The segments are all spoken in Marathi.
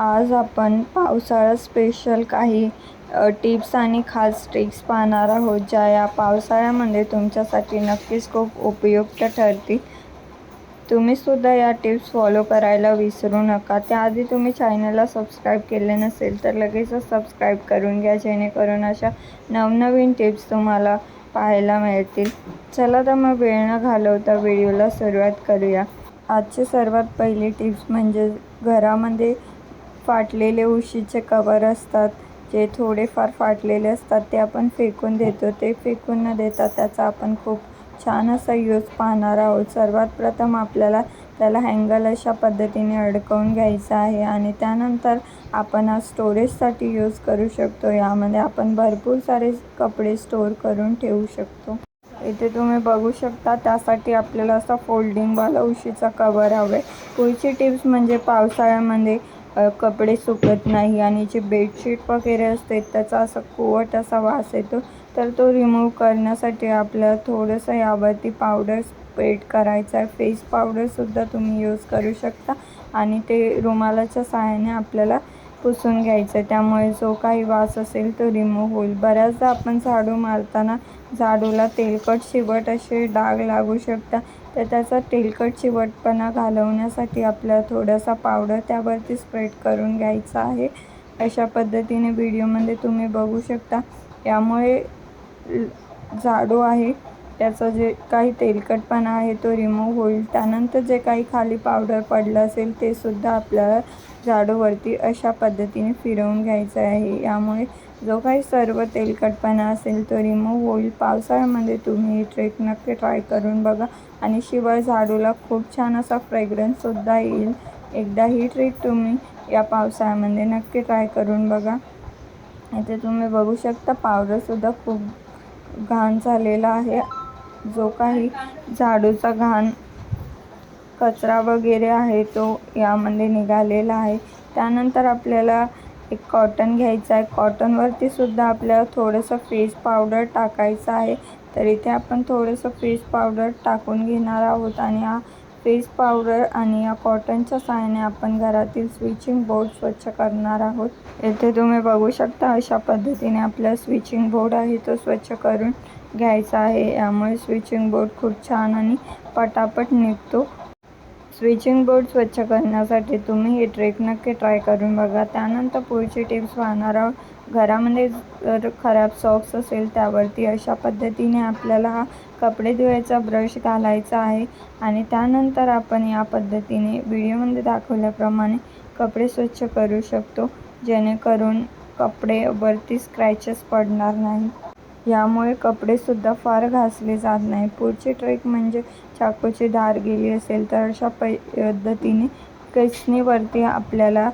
आज आपण पावसाळा स्पेशल काही टिप्स आणि खास ट्रिक्स पाहणार आहोत ज्या या पावसाळ्यामध्ये तुमच्यासाठी नक्कीच खूप उपयुक्त ठरतील. तुम्हीसुद्धा या टिप्स फॉलो करायला विसरू नका. त्याआधी तुम्ही चॅनलला सबस्क्राईब केले नसेल तर लगेचच सबस्क्राईब करून घ्या जेणेकरून अशा नवनवीन टिप्स तुम्हाला पाहायला मिळतील. चला तर मग वेळ न घालवता व्हिडिओला सुरुवात करूया. आजची सर्वात पहिली टिप्स म्हणजे घरामध्ये फाटलेले उशीचे कवर असतात. जे थोडेफार फाटलेले असतात ते आपण फेकून देतो. ते फेकून न देता त्याचा आपण खूप छान असा यूज पाहणार आहोत. सर्वात प्रथम आपल्याला त्याला हँगल अशा पद्धतीने अडकवून घ्यायचं आहे आणि त्यानंतर आपण हा स्टोरेजसाठी यूज करू शकतो. यामध्ये आपण भरपूर सारे कपडे स्टोअर करून ठेवू शकतो. इथे तुम्ही बघू शकता त्यासाठी आपल्याला असा फोल्डिंगवाला उशीचा कवर हवे. आहे पुढची टिप्स म्हणजे पावसाळ्यामध्ये कपडे सुकत नाही आणि जे बेडशीट वगैरे असते त्याचा असा कोवट असा वास येतो. तर तो रिमूव्ह करण्यासाठी आपल्याला थोडंसं यावरती पावडर स्प्रेड करायचा आहे. फेस पावडरसुद्धा तुम्ही यूज करू शकता आणि ते रुमालाच्या सहाय्याने आपल्याला पुसून घ्यायचं आहे. त्यामुळे जो काही वास असेल तो रिमूव्ह होईल. बऱ्याचदा आपण झाडू मारताना झाडूला तेलकट शिवट असे डाग लागू शकतात. तर त्याचा तेलकट चिवटपणा घालवण्यासाठी आपला थोडासा पावडर त्यावरती स्प्रेड करून घ्यायचा आहे. अशा पद्धतीने व्हिडिओमध्ये तुम्ही बघू शकता. यामुळे झाडू आहे. त्याचं जे काही तेलकटपणा आहे तो रिमूव्ह होईल. त्यानंतर जे काही खाली पावडर पडलं असेल ते सुद्धा आपल्याला झाडूवरती अशा पद्धतीने फिरवून घ्यायचं आहे. यामुळे जो काही सर्व तेलकटपणा असेल तो रिमूव्ह होईल. पावसाळ्यामध्ये तुम्ही ही ट्रेक नक्की ट्राय करून बघा आणि शिवाय झाडूला खूप छान असा फ्रेग्रन्ससुद्धा येईल. एकदा ही ट्रिक तुम्ही या पावसाळ्यामध्ये नक्की ट्राय करून बघा. इथे तुम्ही बघू शकता पावडरसुद्धा खूप घाण झालेला आहे. जो काही झाडूचा घाण कचरा वगैरे आहे तो यामध्ये निघालेला आहे. त्यानंतर आपल्याला एक कॉटन घ्यायचा आहे. कॉटनवरती सुद्धा आपल्याला थोडंसं फेस पावडर टाकायचं आहे. तर इथे आपण थोडंसं फेस पावडर टाकून घेणार आहोत आणि हा फेस पावडर आणि या कॉटनच्या सहाय्याने आपण घरातील स्विचिंग बोर्ड स्वच्छ करणार आहोत. येथे तुम्ही बघू शकता अशा पद्धतीने आपला स्विचिंग बोर्ड आहे तो स्वच्छ करून घ्यायचा आहे. यामुळे स्विचिंग बोर्ड खूप छान आणि पटापट निघतो. स्विचिंग बोर्ड स्वच्छ करण्यासाठी तुम्ही हे ट्रिक नक्की ट्राय करून बघा. त्यानंतर पुढची टिप्स पाहणार आहोत. घरामध्ये जर खराब सॉक्स असेल त्यावरती अशा पद्धतीने आपल्याला हा कपडे धुवायचा ब्रश घालायचा आहे. आणि त्यानंतर आपण या पद्धतीने व्हिडिओमध्ये दाखवल्याप्रमाणे कपडे स्वच्छ करू शकतो. जेणेकरून कपडेवरती स्क्रॅचेस पडणार नाही. यामुळे कपडेसुद्धा फार घासले जात नाही. पुढची ट्रिक म्हणजे चाकूची धार गेली असेल तर अशा पद्धतीने केसनीवरती आपल्याला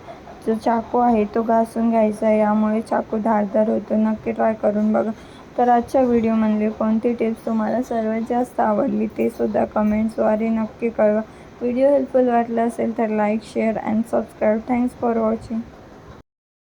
जो चाकू आहे तो घासून घ्यायचा आहे. यामुळे चाकू धारदार होतो. नक्की ट्राय करून बघा. तर आजच्या व्हिडिओमधली कोणती टिप्स तुम्हाला सर्वात जास्त आवडली ते सुद्धा कमेंट्सद्वारे नक्की कळवा. व्हिडिओ हेल्पफुल वाटला असेल तर like share and subscribe thanks for watching